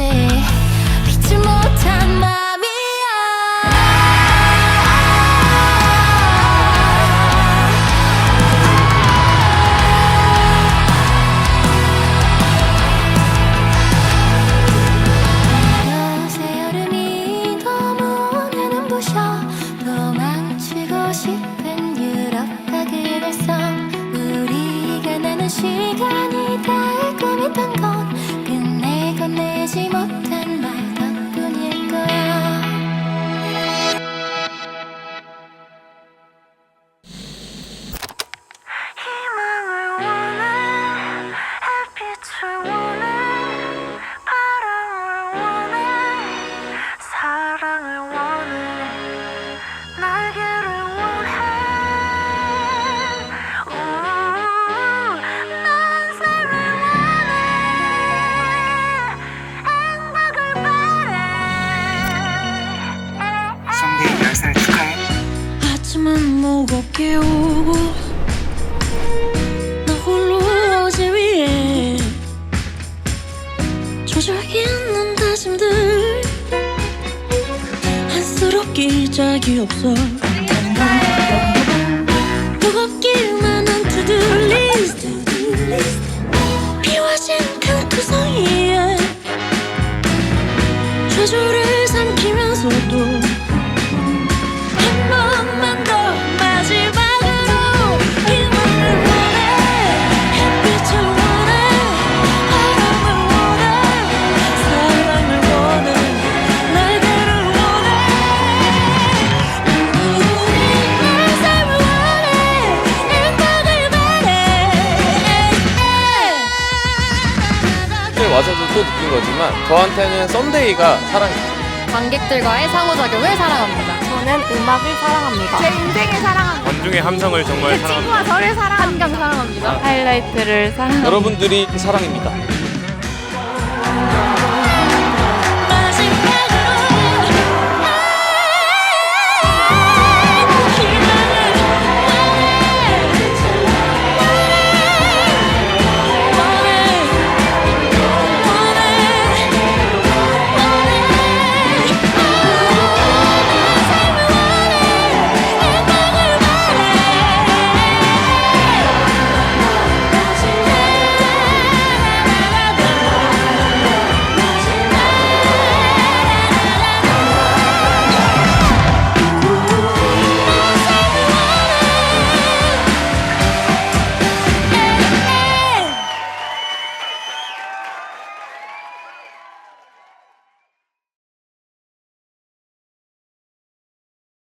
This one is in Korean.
say 내게 오고 나 홀로 어제 위에 조작이 있는 다짐들. 한스럽기 짝이 없어. 무겁기만 한 list. 비워진 칸그 사이에. 좌절을 삼키면서도 또 느낀 거지만 저한테는 썬데이가 사랑입니다. 관객들과의 상호작용을 사랑합니다. 저는 음악을 사랑합니다. 제 인생을 사랑합니다. 관중의 함성을 정말 사랑합니다. 친구와 저를 사랑합니다. 한강 사랑합니다. 하이라이트를 사랑합니다. 여러분들이 사랑입니다.